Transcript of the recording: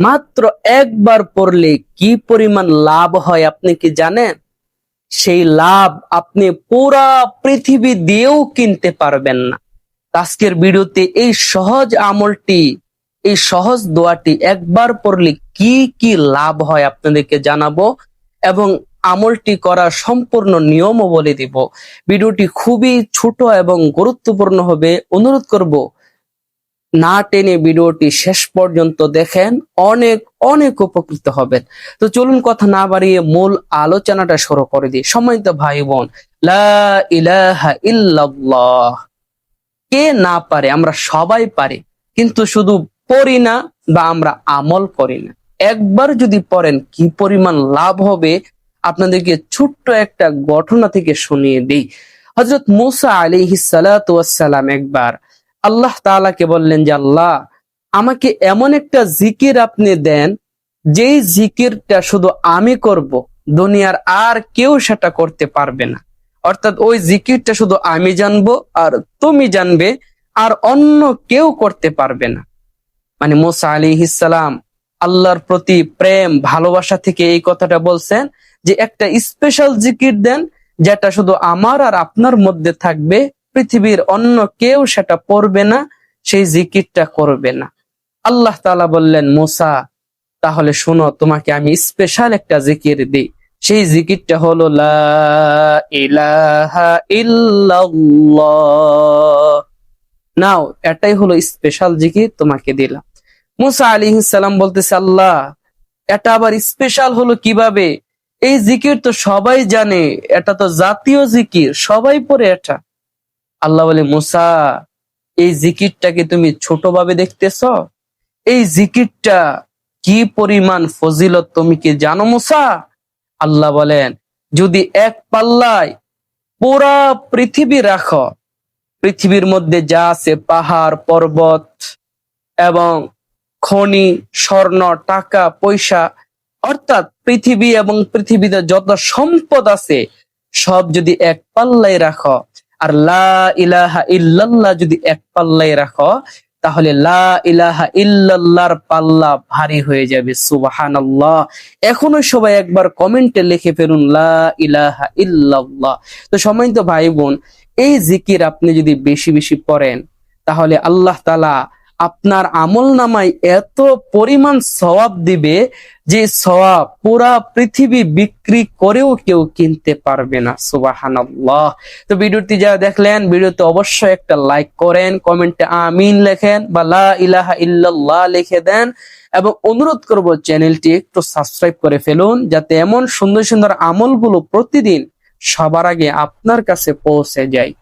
মাত্র একবার পড়লে কি পরিমাণ লাভ হয় আপনি কি জানেন? সেই লাভ আপনি পুরা পৃথিবী দিয়েও কিনতে পারবেন না। আজকের ভিডিওতে এই সহজ আমলটি, এই সহজ দোয়াটি একবার পড়লে কি কি লাভ হয় আপনাদেরকে জানাব এবং আমলটি করার সম্পূর্ণ নিয়মও বলে দিব। ভিডিওটি খুবই ছোট এবং গুরুত্বপূর্ণ হবে। অনুরোধ করব, না টেনে ভিডিওটি শেষ পর্যন্ত দেখেন। অনেক অনেক উপকৃত হবেন। তো চলুন কথা না বাড়িয়ে মূল আলোচনাটা শুরু করে দিই। সম্মানিত ভাই বোন কে না পারে, আমরা সবাই পারি, কিন্তু শুধু পড়ি না বা আমরা আমল করি না। একবার যদি পড়েন, কি পরিমাণ লাভ হবে আপনাদেরকে ছোট্ট একটা ঘটনা থেকে শুনিয়ে দিই। হজরত মুসা আলী সালাম একবার আল্লাহ তাআলাকে বললেন যে, আল্লাহ, আমাকে এমন একটা জিকির আপনি দেন, যেই জিকিরটা শুধু আমি করব, দুনিয়ার আর কেউ সেটা করতে পারবে না। অর্থাৎ ওই জিকিরটা শুধু আমি জানব আর তুমি জানবে, আর অন্য কেউ করতে পারবে না। মানে মোসা আলী ইসালাম আল্লাহর প্রতি প্রেম, ভালোবাসা থেকে এই কথাটা বলছেন যে একটা স্পেশাল জিকির দেন, যেটা শুধু আমার আর আপনার মধ্যে থাকবে, পৃথিবীর অন্য কেউ সেটা পড়বে না, সেই জিকিরটা করবে না। আল্লাহ তালা বললেন, মোসা, তাহলে শোনো, তোমাকে আমি স্পেশাল একটা জিকির দিই। সেই জিকিরটা হলো নাও, এটাই হলো স্পেশাল জিকির তোমাকে দিলাম। মুসা আলী বলতেছে, আল্লাহ, এটা আবার স্পেশাল হলো কীভাবে? এই জিকির তো সবাই জানে, এটা তো জাতীয় জিকির, সবাই পড়ে এটা। আল্লাহ বলে, মুসা, এই জিকিরটাকে তুমি ছোটভাবে দেখতেছ? এই জিকিরটা কি পরিমাণ ফজিলত তুমি কি জানো, মুসা? আল্লাহ বলেন, যদি এক পাল্লায় পুরা পৃথিবী রাখো, পৃথিবীর মধ্যে যা আছে, পাহাড়, পর্বত এবং খনি, স্বর্ণ, টাকা, পয়সা অর্থাৎ পৃথিবী এবং পৃথিবীতে যত সম্পদ আছে, সব যদি এক পাল্লায় রাখো, আর লা ইলাহা ইল্লাল্লাহ যদি এক পাল্লায় রাখো, তাহলে লা ইলাহা ইল্লাল্লাহর পাল্লা ভারী হয়ে যাবে। সুবহানাল্লাহ। এখনও সবাই একবার কমেন্টে লিখে ফেলুন, লা ইলাহা ইল্লাল্লাহ। তো সম্মানিত ভাই বোন, এই জিকির আপনি যদি বেশি বেশি পড়েন, তাহলে আল্লাহ তালা আপনার আমল নামায় এত পরিমাণ সওয়াব দিবে যে সওয়াব পুরা পৃথিবী বিক্রি করেও কেউ কিনতে পারবে না, সুবাহানাল্লাহ। তো ভিডিওটি যারা দেখলেন, ভিডিওতে অবশ্যই একটা লাইক করেন, কমেন্টে আমিন লেখেন বা লা ইলাহা ইল্লাল্লাহ লিখে দেন এবং অনুরোধ করব চ্যানেলটি একটু সাবস্ক্রাইব করে ফেলুন যাতে এমন সুন্দর সুন্দর আমলগুলো প্রতিদিন সবার আগে আপনার কাছে পৌঁছে যায়।